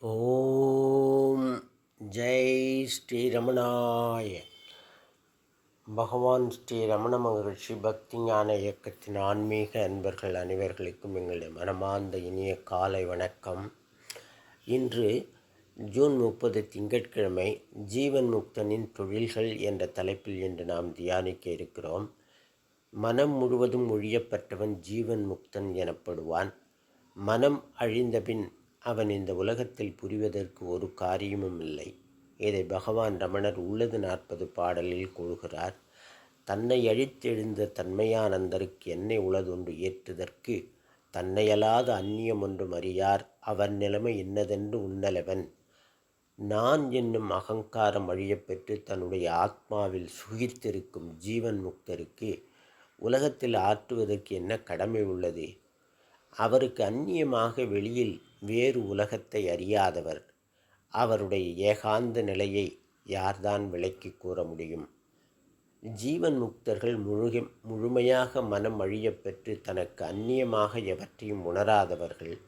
ஓம் ஜெய் ஸ்ரீ ரமணாய. பகவான் ஸ்ரீ ரமண மகரிஷி பக்தி ஞான இயக்கத்தின் ஆன்மீக அன்பர்கள் அனைவர்களுக்கும் எங்களுடைய மனமார்ந்த இனிய காலை வணக்கம். இன்று ஜூன் முப்பது திங்கட்கிழமை ஜீவன் முக்தனின் தொழில்கள் என்ற தலைப்பில் இன்று நாம் தியானிக்க இருக்கிறோம். மனம் முழுவதும் ஒழியப்பட்டவன் ஜீவன் முக்தன் எனப்படுவான். மனம் அழிந்தபின் அவன் இந்த உலகத்தில் புரிவதற்கு ஒரு காரியமும் இல்லை. இதை பகவான் ரமணர் உள்ளது நாற்பது பாடலில் கூறுகிறார். தன்னை அழித்தெழுந்த தன்மையானந்தருக்கு என்னை உளதொன்று ஏற்றுதற்கு தன்னையலாத அந்நியம் ஒன்றும் அறியார். அவர் நிலைமை இன்னதென்று உன்னலவன். நான் என்னும் அகங்காரம் அழியப்பெற்று தன்னுடைய ஆத்மாவில் சுகித்திருக்கும் ஜீவன் முக்தருக்கு உலகத்தில் ஆற்றுவதற்கு என்ன கடமை உள்ளது? அவருக்கு அந்நியமாக வெளியில் வேறு உலகத்தை அறியாதவர். அவருடைய ஏகாந்த நிலையை யார்தான் விளக்கி கூற முடியும்? ஜீவன் முக்தர்கள் முழுக முழுமையாக மனம் அழியப்பெற்று தனக்கு அந்நியமாக எவற்றையும் உணராதவர்கள்.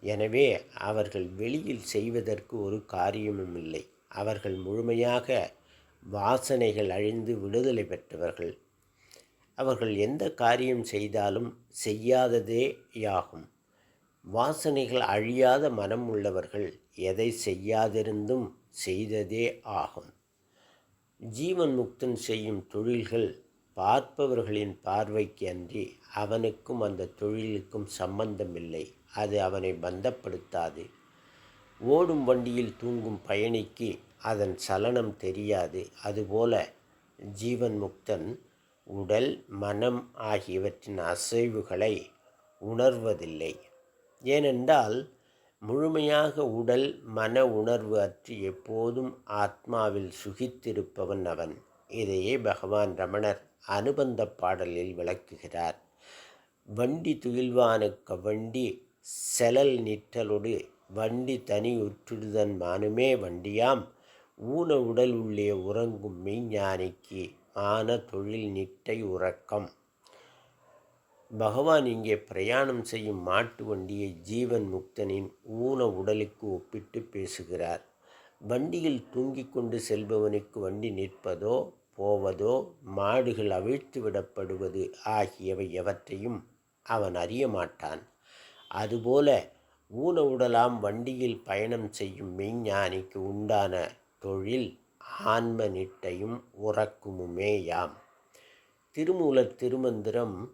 எனவே அவர்கள் வெளியில் செய்வதற்கு ஒரு காரியமும் இல்லை. அவர்கள் முழுமையாக வாசனைகள் அழிந்து விடுதலை பெற்றவர்கள். அவர்கள் எந்த காரியம் செய்தாலும் செய்யாததே யாகும். வாசனைகள் அழியாத மனம் உள்ளவர்கள் எதை செய்யாதிருந்தும் செய்ததே ஆகும். ஜீவன் முக்தன் செய்யும் தொழில்கள் பார்ப்பவர்களின் பார்வைக்கு அன்றி அவனுக்கும் அந்த தொழிலுக்கும் சம்பந்தமில்லை. அது அவனை பந்தப்படுத்தாது. ஓடும் வண்டியில் தூங்கும் பயணிக்கு அதன் சலனம் தெரியாது. அதுபோல ஜீவன் முக்தன் உடல் மனம் ஆகியவற்றின் அசைவுகளை உணர்வதில்லை. ஏனென்றால் முழுமையாக உடல் மன உணர்வு அற்று எப்போதும் ஆத்மாவில் சுகித்திருப்பவன் அவன். இதையே பகவான் ரமணர் அனுபந்த பாடலில் விளக்குகிறார். வண்டி துயில்வானுக்க வண்டி செலல் நிற்றலொடு வண்டி தனி உற்றுடுதன் மானுமே வண்டியாம். ஊன உடல் உள்ளே உறங்கும் மெய்ஞானிக்கு ஆன தொழில் நிட்டை உறக்கம். பகவான் இங்கே பிரயாணம் செய்யும் மாட்டு வண்டியை ஜீவன் முக்தனின் ஊன உடலுக்கு ஒப்பிட்டு பேசுகிறார். வண்டியில் தூங்கிக் கொண்டு செல்பவனுக்கு வண்டி நிற்பதோ போவதோ மாடுகள் அவிழ்த்து விடப்படுவது ஆகியவை எவற்றையும் அவன் அறிய மாட்டான். அதுபோல ஊன உடலாம் வண்டியில் பயணம் செய்யும் மெய்ஞானிக்கு உண்டான தொழில் ஆன்ம நிட்டையும் உறக்குமுமேயாம். திருமூலர் திருமந்திரம்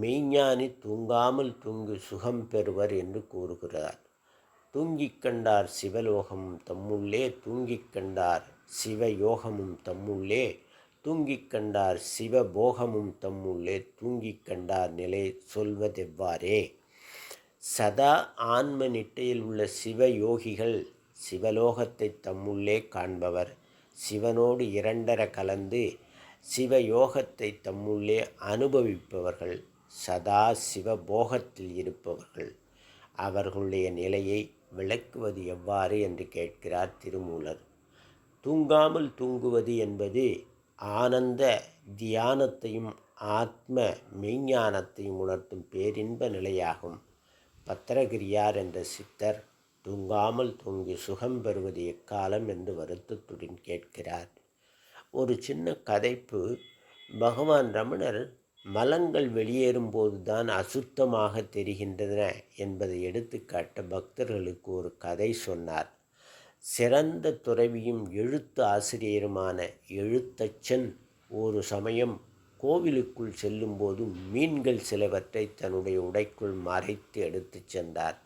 மெய்ஞானி தூங்காமல் தூங்கு சுகம் பெறுவர் என்று கூறுகிறார். தூங்கிக் கண்டார் சிவலோகமும் தம்முள்ளே தூங்கிக் கண்டார் சிவயோகமும் தம்முள்ளே தூங்கிக் கண்டார் சிவபோகமும் தம்முள்ளே தூங்கிக் கண்டார் நிலை சொல்வதெவ்வாறே? சதா ஆன்ம நிட்டையில் உள்ள சிவயோகிகள் சிவலோகத்தை தம்முள்ளே காண்பவர். சிவனோடு இரண்டர கலந்து சிவயோகத்தை தம்முள்ளே அனுபவிப்பவர்கள் சதா சிவபோகத்தில் இருப்பவர்கள். அவர்களுடைய நிலையை விளக்குவது எவ்வாறு என்று கேட்கிறார் திருமூலர். தூங்காமல் தூங்குவது என்பது ஆனந்த தியானத்தையும் ஆத்ம மெய்ஞானத்தையும் உணர்த்தும் பேரின்ப நிலையாகும். பத்திரகிரியார் என்ற சித்தர் தூங்காமல் தூங்கி சுகம் பெறுவது எக்காலம் என்று வருத்தத்துடன் கேட்கிறார். ஒரு சின்ன கதைப்பு. பகவான் ரமணர் மலங்கள் வெளியேறும்போது தான் அசுத்தமாக தெரிகின்றன என்பதை எடுத்துக்காட்ட பக்தர்களுக்கு ஒரு கதை சொன்னார். சிறந்த துறவியும் எழுத்து ஆசிரியருமான எழுத்தச்சன் ஒரு சமயம் கோவிலுக்குள் செல்லும்போது மீன்கள் சிலவற்றை தன்னுடைய உடைக்குள் மறைத்து எடுத்துச் சென்றார்.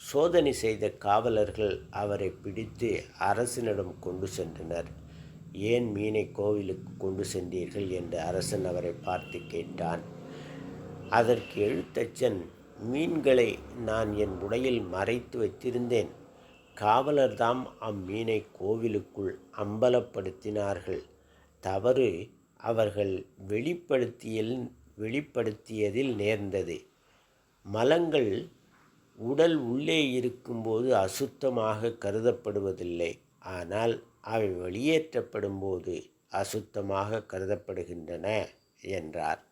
சோதனை செய்த காவலர்கள் அவரை பிடித்து அரசனிடம் கொண்டு சென்றனர். ஏன் மீனை கோவிலுக்கு கொண்டு சென்றீர்கள்? என்று அரசன் அவரை பார்த்து கேட்டான். அதற்கு எழுத்தச்சன் மீன்களை நான் என் உடையில் மறைத்து வைத்திருந்தேன். காவலர்தாம் அம்மீனை கோவிலுக்குள் அம்பலப்படுத்தினார்கள். தவறு அவர்கள் வெளிப்படுத்தியில் வெளிப்படுத்தியதில் நேர்ந்தது. மலங்கள் உடல் உள்ளே இருக்கும்போது அசுத்தமாக கருதப்படுவதில்லை. ஆனால் அவை வெளியேற்றப்படும் போது அசுத்தமாக கருதப்படுகின்றன என்றார்.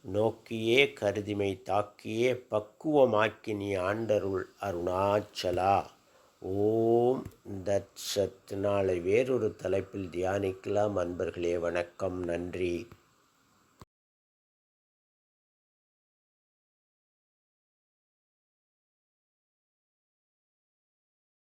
நோக்கியே கருதிமை தாக்கியே பக்குவமாக்கி நீ ஆண்டருள் அருணாச்சலா. ஓம் தத் சத் நாளை வேறொரு தலைப்பில் தியானிக்கலாம். அன்பர்களே வணக்கம். நன்றி.